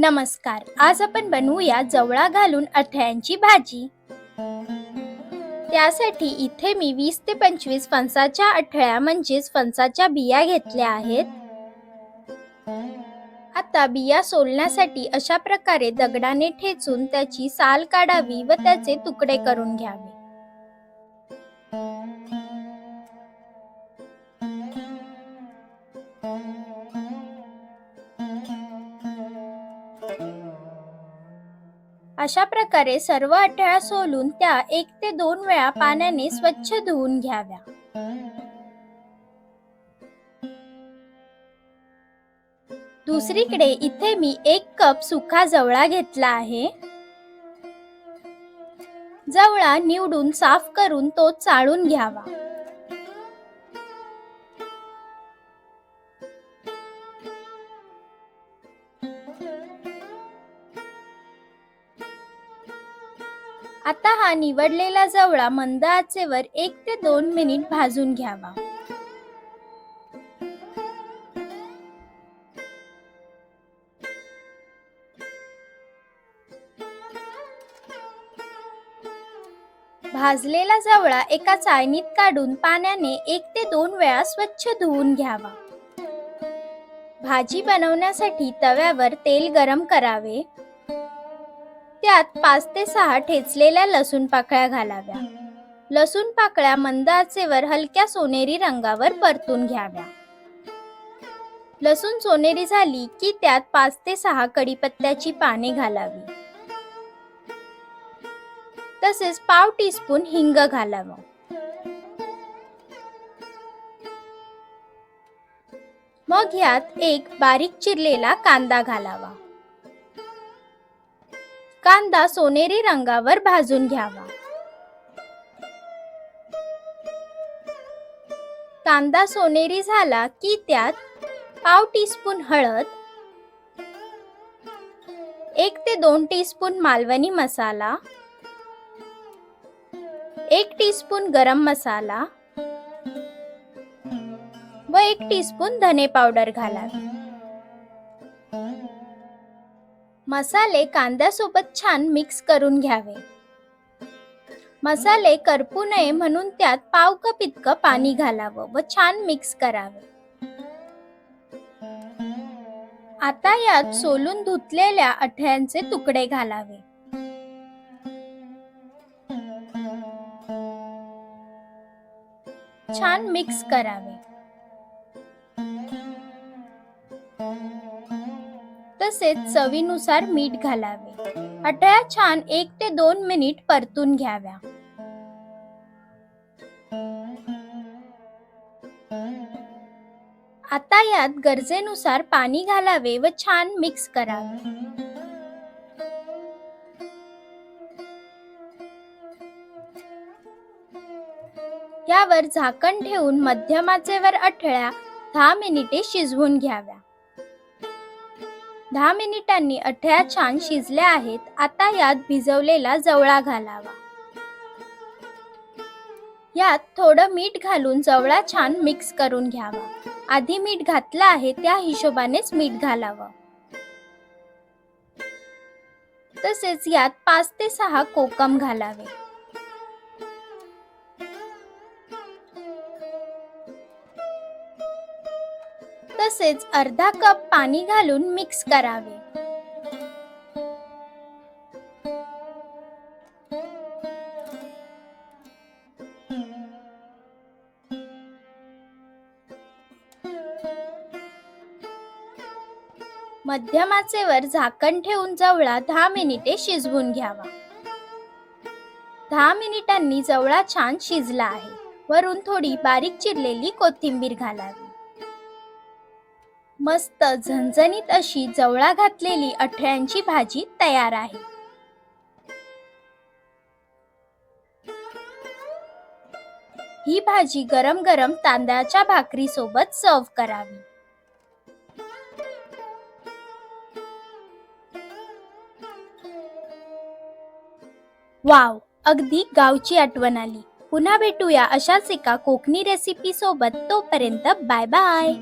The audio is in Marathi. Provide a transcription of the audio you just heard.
नमस्कार. आज आपण बनवूया जवळा घालून अठ्यांची भाजी. त्यासाठी इथे मी वीस ते पंचवीस फणसाच्या अठळ्या म्हणजेच फणसाच्या बिया घेतल्या आहेत. आता बिया सोलण्यासाठी अशा प्रकारे दगडाने ठेचून त्याची साल काढावी व त्याचे तुकडे करून घ्यावे. अशा प्रकारे सर्व अठळा सोलून त्या एक ते दोन वेळा पाण्याने स्वच्छ धुवून घ्याव्या. दुसरीकडे इथे मी एक कप सुखा जवळा घेतला आहे. जवळा निवडून साफ करून तो चाळून घ्यावा. आता हा निवडलेला जवळा मंद आचेवर एक ते दोन मिनिट भाजून घ्यावा. भाजलेला जवळा एका चाळणीत काढून पाण्याने एक ते दोन वेळा स्वच्छ धुवून घ्यावा. भाजी बनवण्यासाठी तव्यावर तेल गरम करावे. त्यात पाच ते सहा ठेचलेल्या लसूण पाकळ्या घालाव्या. लसूण पाकळ्या मंद आचेवर हलक्या सोनेरी रंगावर परतून घ्याव्या. लसूण सोनेरी झाली की त्यात पाच ते सहा कडीपत्त्याची पाने घालावी. तसेच पाव टीस्पून हिंग घालावं. मग ह्यात एक बारीक चिरलेला कांदा घालावा. कांदा सोनेरी रंगावर भाजून घ्यावा. कांदा सोनेरी झाला की त्यात पाव टीस्पून हळद एक ते दोन टीस्पून मालवणी मसाला एक टीस्पून गरम मसाला व एक टीस्पून धने पावडर घालावी. मसाले कांद्यासोबत छान मिक्स करून घ्यावे. मसाले करपू नये म्हणून त्यात पाव कप इतकं पाणी घालावं व छान मिक्स करावे. आता यात सोलून धुतलेल्या अठ्यांचे तुकडे घालावे. छान मिक्स करावे. तसेच चवीनुसार मीठ घालावे. अटळ्या छान एक ते दोन मिनिट परतून घ्याव्या. आता यात गरजेनुसार पाणी घालावे व छान मिक्स करावे. यावर झाकण ठेवून मध्यमाचेवर अठळ्या दहा मिनिटे शिजवून घ्याव्या. दहा मिनिटांनी अठ्या छान शिजल्या आहेत. आता यात भिजवलेला जवळा घालावा. यात थोडं मीठ घालून जवळा छान मिक्स करून घ्यावा. आधी मीठ घातलं आहे त्या हिशोबानेच मीठ घालावं. तसेच यात पाच ते सहा कोकम घालावे. तसेच अर्धा कप पाणी घालून मिक्स करावे. मध्यमाचे वर झाकण ठेवून जवळा दहा मिनिटे शिजवून घ्यावा. दहा मिनिटांनी जवळा छान शिजला आहे. वरून थोडी बारीक चिरलेली कोथिंबीर घालावी. मस्त झणझणीत अशी जवळा घातलेली अठळ्यांची भाजी तयार आहे. ही भाजी गरम गरम तांदळाच्या भाकरी सोबत सर्व करावी. वाव अगदी गावची आठवण आली. पुन्हा भेटूया अशाच एका कोकणी रेसिपी सोबत. तोपर्यंत बाय बाय